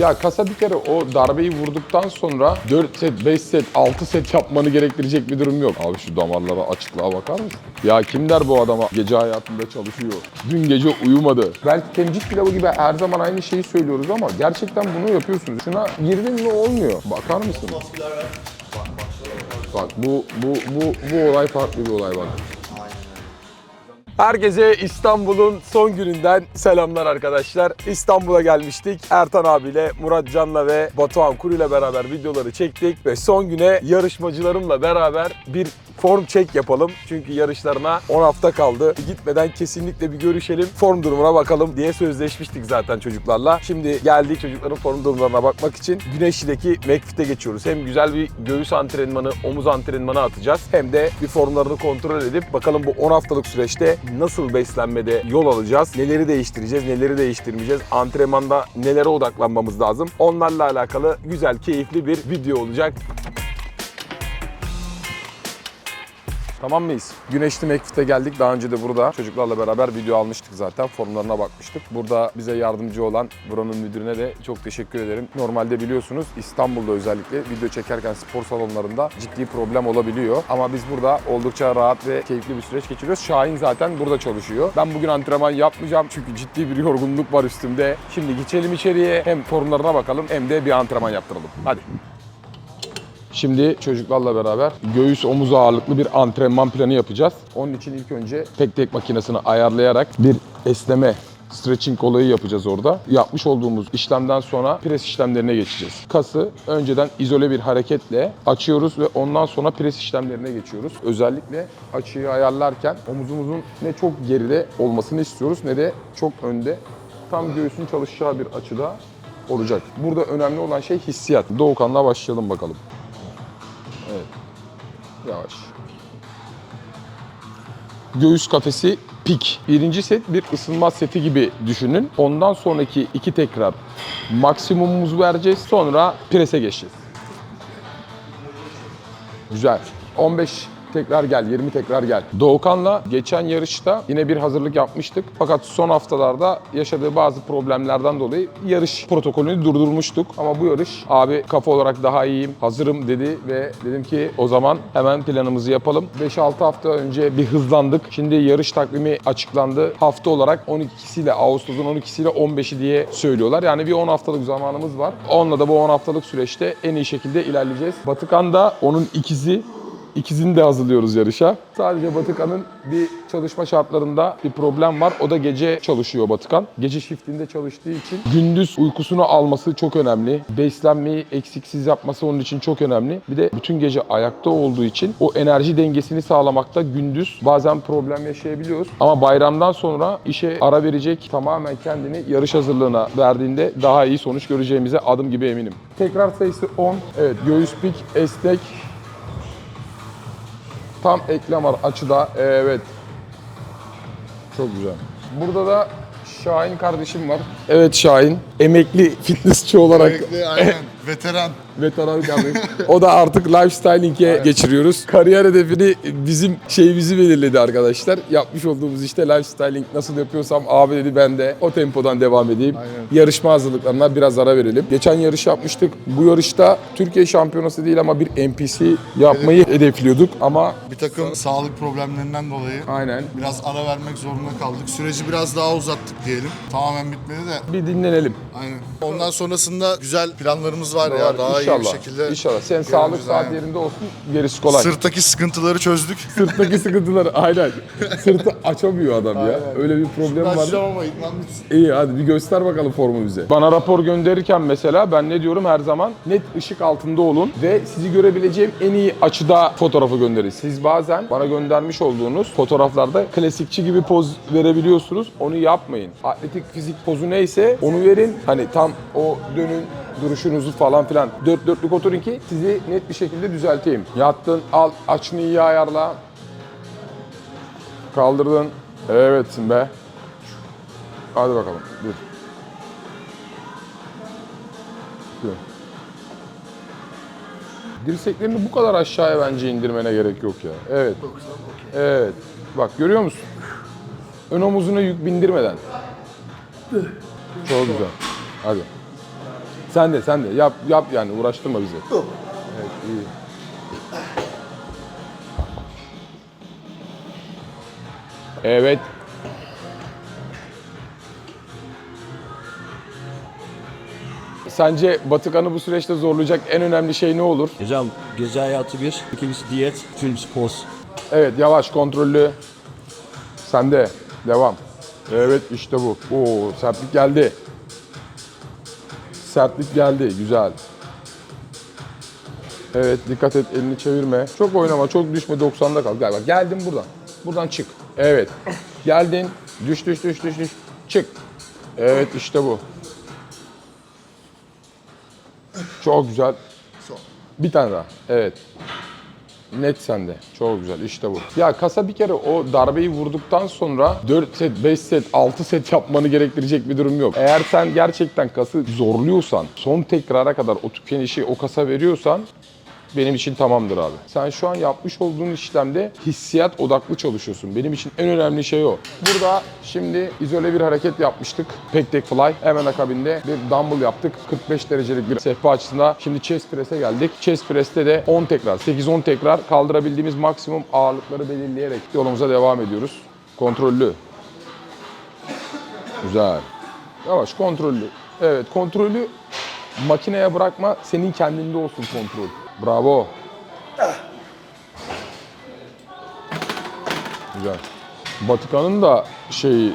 Ya kasa bir kere o darbeyi vurduktan sonra 4 set, 5 set, 6 set yapmanı gerektirecek bir durum yok. Abi şu damarlara açıklığa bakar mısın? Ya kim der bu adama gece hayatında çalışıyor, dün gece uyumadı. Belki temcik pilavı gibi her zaman aynı şeyi söylüyoruz ama gerçekten bunu yapıyorsunuz. Şuna girdin mi olmuyor. Bakar mısın? Bak bu, bu, bu, bu olay farklı bir olay bak. Herkese İstanbul'un son gününden selamlar arkadaşlar. İstanbul'a gelmiştik. Ertan abiyle, Murat Can'la ve Batuhan Kuru ile beraber videoları çektik. Ve son güne yarışmacılarımla beraber bir form check yapalım. Çünkü yarışlarına 10 hafta kaldı. Gitmeden kesinlikle bir görüşelim. Form durumuna bakalım diye sözleşmiştik zaten çocuklarla. Şimdi geldik çocukların form durumlarına bakmak için Güneşli'deki McFit'e geçiyoruz. Hem güzel bir göğüs antrenmanı, omuz antrenmanı atacağız. Hem de bir formlarını kontrol edip bakalım bu 10 haftalık süreçte nasıl beslenmede yol alacağız, neleri değiştireceğiz, neleri değiştirmeyeceğiz, antrenmanda nelere odaklanmamız lazım. Onlarla alakalı güzel, keyifli bir video olacak. Tamam mıyız? Güneşli McFit'e geldik. Daha önce de burada çocuklarla beraber video almıştık zaten. Formlarına bakmıştık. Burada bize yardımcı olan buranın müdürüne de çok teşekkür ederim. Normalde biliyorsunuz İstanbul'da özellikle video çekerken spor salonlarında ciddi problem olabiliyor. Ama biz burada oldukça rahat ve keyifli bir süreç geçiriyoruz. Şahin zaten burada çalışıyor. Ben bugün antrenman yapmayacağım çünkü ciddi bir yorgunluk var üstümde. Şimdi geçelim içeriye. Hem formlarına bakalım hem de bir antrenman yaptıralım. Hadi. Şimdi çocuklarla beraber göğüs omuz ağırlıklı bir antrenman planı yapacağız. Onun için ilk önce tek tek makinesini ayarlayarak bir esneme stretching olayı yapacağız orada. Yapmış olduğumuz işlemden sonra pres işlemlerine geçeceğiz. Kası önceden izole bir hareketle açıyoruz ve ondan sonra pres işlemlerine geçiyoruz. Özellikle açıyı ayarlarken omuzumuzun ne çok geride olmasını istiyoruz ne de çok önde. Tam göğsün çalışacağı bir açıda olacak. Burada önemli olan şey hissiyat. Doğukan'la başlayalım bakalım. Yavaş. Göğüs kafesi pik. Birinci set bir ısınma seti gibi düşünün. Ondan sonraki iki tekrar maksimumumuzu vereceğiz. Sonra prese geçeceğiz. Güzel. 15 tekrar gel, 20 tekrar gel. Doğukan'la geçen yarışta yine bir hazırlık yapmıştık. Fakat son haftalarda yaşadığı bazı problemlerden dolayı yarış protokolünü durdurmuştuk. Ama bu yarış abi kafa olarak daha iyiyim, hazırım dedi ve dedim ki o zaman hemen planımızı yapalım. 5-6 hafta önce bir hızlandık. Şimdi yarış takvimi açıklandı. Hafta olarak 12'siyle Ağustos'un 12'siyle 15'i diye söylüyorlar. Yani bir 10 haftalık zamanımız var. Onunla da bu 10 haftalık süreçte en iyi şekilde ilerleyeceğiz. Batıkan da onun ikizi İkisini de hazırlıyoruz yarışa. Sadece Batıkan'ın bir çalışma şartlarında bir problem var. O da gece çalışıyor Batıkan. Gece shiftinde çalıştığı için gündüz uykusunu alması çok önemli. Beslenmeyi eksiksiz yapması onun için çok önemli. Bir de bütün gece ayakta olduğu için o enerji dengesini sağlamakta gündüz bazen problem yaşayabiliyoruz. Ama bayramdan sonra işe ara verecek tamamen kendini yarış hazırlığına verdiğinde daha iyi sonuç göreceğimize adım gibi eminim. Tekrar sayısı 10. Evet göğüs pik, esnek, Tam eklem var açıda. Evet. Çok güzel. Burada da Şahin kardeşim var. Evet Şahin. Emekli fitnessçi olarak Sürekli aynen veteran. veteran kardeşim. o da artık lifestyling'e geçiriyoruz. Kariyer hedefini bizim şeyimizi belirledi arkadaşlar. Yapmış olduğumuz işte lifestyling nasıl yapıyorsam abi dedi ben de o tempodan devam edeyim. Aynen. Yarışma hazırlıklarına biraz ara verelim. Geçen yarış yapmıştık. Bu yarışta Türkiye şampiyonası değil ama bir NPC yapmayı hedefliyorduk ama Bir takım sağlık problemlerinden dolayı aynen biraz ara vermek zorunda kaldık. Süreci biraz daha uzattık diyelim. Tamamen bitmedi de bir dinlenelim. aynen. Ondan sonrasında güzel planlarımız var ya daha iyi bir şekilde. İnşallah. Sen sağlık saat aynen. yerinde olsun. Gerisi kolay. Sırttaki sıkıntıları çözdük. Sırttaki sıkıntıları aynen. Sırtı açamıyor adam ya. Öyle bir problem var. Başlayalım ama idman bitsin. İyi hadi bir göster bakalım formu bize. Bana rapor gönderirken mesela ben ne diyorum her zaman net ışık altında olun ve sizi görebileceğim en iyi açıda fotoğrafı gönderin. Siz bazen bana göndermiş olduğunuz fotoğraflarda klasikçi gibi poz verebiliyorsunuz. Onu yapmayın. Atletik fizik pozu neyse onu verin. Hani tam o dönün duruşunuzu falan filan dört dörtlük oturun ki sizi net bir şekilde düzelteyim. Yattın al açını iyi ayarla. Kaldırdın. Evetsin be. Hadi bakalım. Dur. Dur. Dirseklerini bu kadar aşağıya bence indirmene gerek yok ya. Evet. Evet. Bak görüyor musun? Ön omuzuna yük bindirmeden. Çok güzel. Hadi. Sen de sen de yap yap yani uğraştırma bizi. Evet iyi. Evet. Sence Batıkan'ı bu süreçte zorlayacak en önemli şey ne olur? Hocam gece hayatı bir, ikincisi diyet, üçüncüsü poz. Evet yavaş kontrollü. Sende. Devam. Evet işte bu. Oo sertlik geldi. Sertlik geldi. Güzel. Evet dikkat et elini çevirme. Çok oynama çok düşme 90'da kal. Gel bak geldim buradan. Buradan çık. Evet. Geldin. Düş düş düş düş düş. Çık. Evet işte bu. Çok güzel. Bir tane daha. Evet. Net sende. Çok güzel işte bu. Ya kasa bir kere o darbeyi vurduktan sonra 4 set, 5 set, 6 set yapmanı gerektirecek bir durum yok. Eğer sen gerçekten kası zorluyorsan, son tekrara kadar o tükenişi o kasa veriyorsan benim için tamamdır abi. Sen şu an yapmış olduğun işlemde hissiyat odaklı çalışıyorsun. Benim için en önemli şey o. Burada şimdi izole bir hareket yapmıştık. Pec Deck Fly. Hemen akabinde bir dumbbell yaptık. 45 derecelik bir sehpa açısında. Şimdi chest press'e geldik. Chest press'te de 10 tekrar, 8-10 tekrar kaldırabildiğimiz maksimum ağırlıkları belirleyerek yolumuza devam ediyoruz. Kontrollü. Güzel. Yavaş kontrollü. Evet kontrolü makineye bırakma. Senin kendinde olsun kontrol. Bravo. Güzel. Batıkan'ın da şey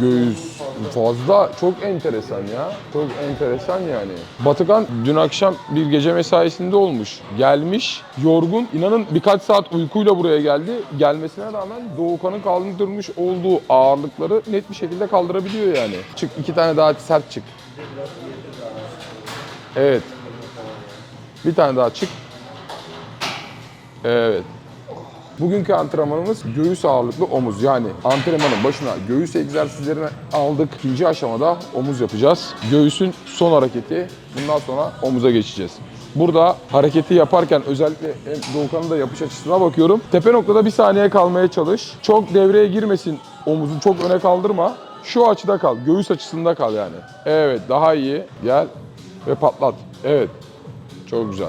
göğüs fazla çok enteresan ya. Çok enteresan yani. Batıkan dün akşam bir gece mesaisinde olmuş. Gelmiş yorgun. İnanın birkaç saat uykuyla buraya geldi. Gelmesine rağmen Doğukan'ın kaldırmış olduğu ağırlıkları net bir şekilde kaldırabiliyor yani. Çık iki tane daha sert çık. Evet. Bir tane daha çık. Evet. Bugünkü antrenmanımız göğüs ağırlıklı omuz. Yani antrenmanın başına göğüs egzersizlerini aldık. İkinci aşamada omuz yapacağız. Göğüsün son hareketi. Bundan sonra omuza geçeceğiz. Burada hareketi yaparken özellikle Doğukan'ın da yapış açısına bakıyorum. Tepe noktada bir saniye kalmaya çalış. Çok devreye girmesin omuzun çok öne kaldırma. Şu açıda kal. Göğüs açısında kal yani. Evet daha iyi. Gel ve patlat. Evet. Çok güzel.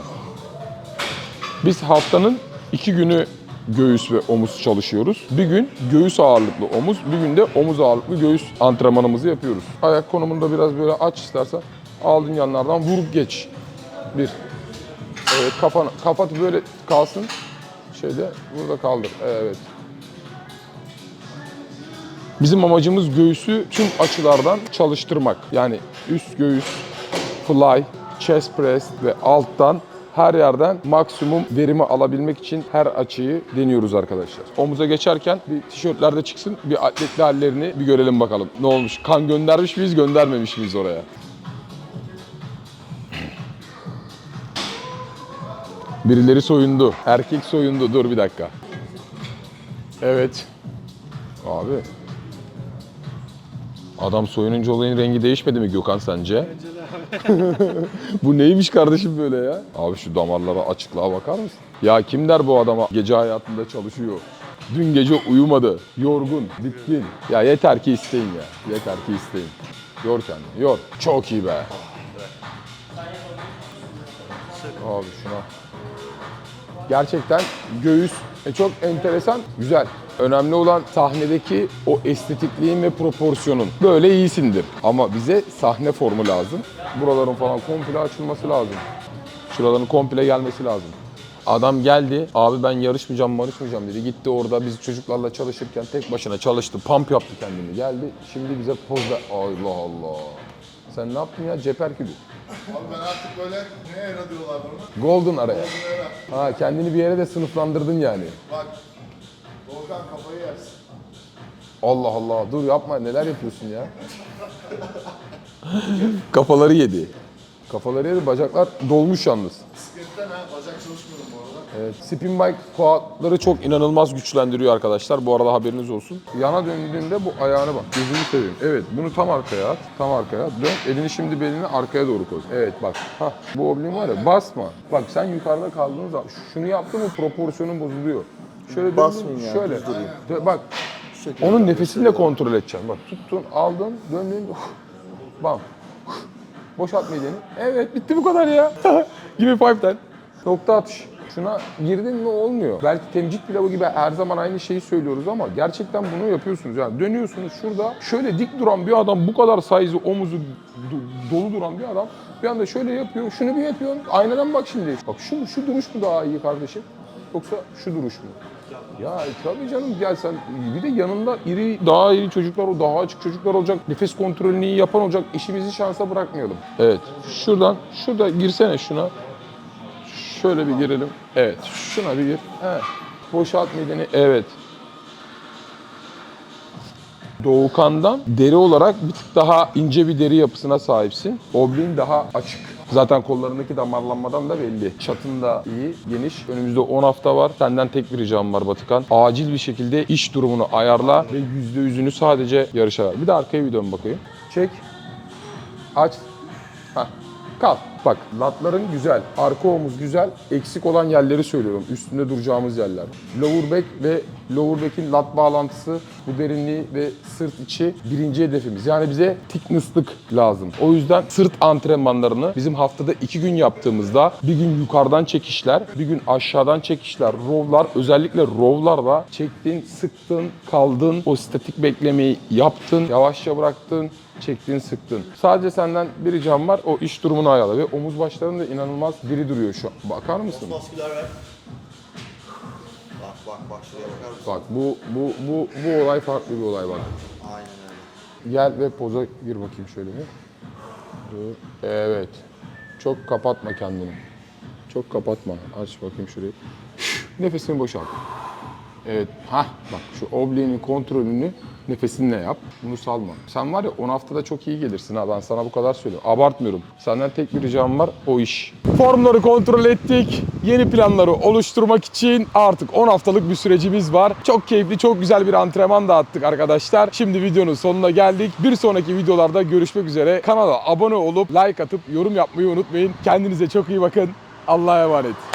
Biz haftanın iki günü göğüs ve omuz çalışıyoruz. Bir gün göğüs ağırlıklı omuz, bir gün de omuz ağırlıklı göğüs antrenmanımızı yapıyoruz. Ayak konumunda biraz böyle aç istersen. Aldın yanlardan vurup geç. Bir. Evet kafanı, kapat böyle kalsın. Şeyde burada kaldır. Evet. Bizim amacımız göğüsü tüm açılardan çalıştırmak. Yani üst göğüs, fly, chest press ve alttan her yerden maksimum verimi alabilmek için her açıyı deniyoruz arkadaşlar. Omuza geçerken bir tişörtlerde çıksın, bir atletli hallerini bir görelim bakalım. Ne olmuş? Kan göndermiş miyiz, göndermemiş miyiz oraya? Birileri soyundu. Erkek soyundu. Dur bir dakika. Evet. Abi. Adam soyununca olayın rengi değişmedi mi Gökhan sence? bu neymiş kardeşim böyle ya? Abi şu damarlara açıklığa bakar mısın? Ya kim der bu adama gece hayatında çalışıyor? Dün gece uyumadı, yorgun, bitkin. Ya yeter ki isteyin ya. Yeter ki isteyin. Yor kendini, yor. Çok iyi be. Abi şuna. Gerçekten göğüs e, çok enteresan, güzel. Önemli olan sahnedeki o estetikliğin ve proporsiyonun. Böyle iyisindir. Ama bize sahne formu lazım. Buraların falan komple açılması lazım. Şuraların komple gelmesi lazım. Adam geldi, abi ben yarışmayacağım, marışmayacağım dedi. Gitti orada biz çocuklarla çalışırken tek başına çalıştı, pump yaptı kendini. Geldi, şimdi bize pozda... Allah Allah. Sen ne yaptın ya? Ceper gibi. Abi ben artık böyle ne era diyorlar bana? Golden araya. Era. Ha kendini bir yere de sınıflandırdın yani. Bak. Doğukan kafayı yersin. Allah Allah dur yapma neler yapıyorsun ya. Kafaları yedi. Kafaları yedi bacaklar dolmuş yalnız. Bisikletten ha bacak çalışmıyorum bu arada. Evet, spin bike quadları çok inanılmaz güçlendiriyor arkadaşlar. Bu arada haberiniz olsun. Yana döndüğünde bu ayağına bak. Gözünü seveyim. Evet, bunu tam arkaya at. Tam arkaya at. Dön. Elini şimdi belini arkaya doğru koy. Evet bak. Hah, bu oblin var ya basma. Bak sen yukarıda kaldığın zaman şunu yaptın mı proporsiyonun bozuluyor. Şöyle döndün, Basmayın yani, Şöyle. Dö- Bak. Onun nefesini de kontrol edeceksin. Bak tuttun, aldın, döndün. Bam. Boşalt mideni. Evet bitti bu kadar ya. Gibi five ten. Nokta atış. Şuna girdin mi olmuyor. Belki temcik pilavı gibi her zaman aynı şeyi söylüyoruz ama gerçekten bunu yapıyorsunuz. Yani dönüyorsunuz şurada şöyle dik duran bir adam bu kadar size'ı omuzu do- dolu duran bir adam bir anda şöyle yapıyor. Şunu bir yapıyor. Aynadan bak şimdi. Bak şu, şu duruş mu daha iyi kardeşim? Yoksa şu duruş mu? Ya tabii canım gel sen bir de yanında iri daha iri çocuklar o daha açık çocuklar olacak. Nefes kontrolünü iyi yapan olacak. İşimizi şansa bırakmayalım. Evet. Şuradan şurada girsene şuna. Şöyle bir girelim. Evet. Şuna bir gir. Evet. Boşalt mideni. Evet. Doğukan'dan deri olarak bir tık daha ince bir deri yapısına sahipsin. Obliğin daha açık. Zaten kollarındaki damarlanmadan da belli. Çatın da iyi, geniş. Önümüzde 10 hafta var. Senden tek bir ricam var Batıkan. Acil bir şekilde iş durumunu ayarla ve %100'ünü sadece yarışa ver. Bir de arkaya bir dön bakayım. Çek. Aç. Hah. Kal. Bak latların güzel, arka omuz güzel. Eksik olan yerleri söylüyorum. Üstünde duracağımız yerler. Lower back ve lower back'in lat bağlantısı, bu derinliği ve sırt içi birinci hedefimiz. Yani bize thickness'lık lazım. O yüzden sırt antrenmanlarını bizim haftada iki gün yaptığımızda bir gün yukarıdan çekişler, bir gün aşağıdan çekişler, rowlar, özellikle rowlarla çektin, sıktın, kaldın, o statik beklemeyi yaptın, yavaşça bıraktın, çektin, sıktın. Sadece senden bir ricam var, o iş durumunu ayarla ve omuz başların da inanılmaz diri duruyor şu an. Bakar mısın? Masküler ver. Bak bak bak şuraya bakar mısın? Bak bu bu bu bu olay farklı bir olay bak. Aynen öyle. Gel ve poza gir bakayım şöyle bir. Dur. Evet. Çok kapatma kendini. Çok kapatma. Aç bakayım şurayı. Nefesini boşalt. Evet. Hah bak şu obliğinin kontrolünü nefesinle yap. Bunu salma. Sen var ya 10 haftada çok iyi gelirsin ha ben sana bu kadar söylüyorum. Abartmıyorum. Senden tek bir ricam var o iş. Formları kontrol ettik. Yeni planları oluşturmak için artık 10 haftalık bir sürecimiz var. Çok keyifli, çok güzel bir antrenman da attık arkadaşlar. Şimdi videonun sonuna geldik. Bir sonraki videolarda görüşmek üzere. Kanala abone olup like atıp yorum yapmayı unutmayın. Kendinize çok iyi bakın. Allah'a emanet.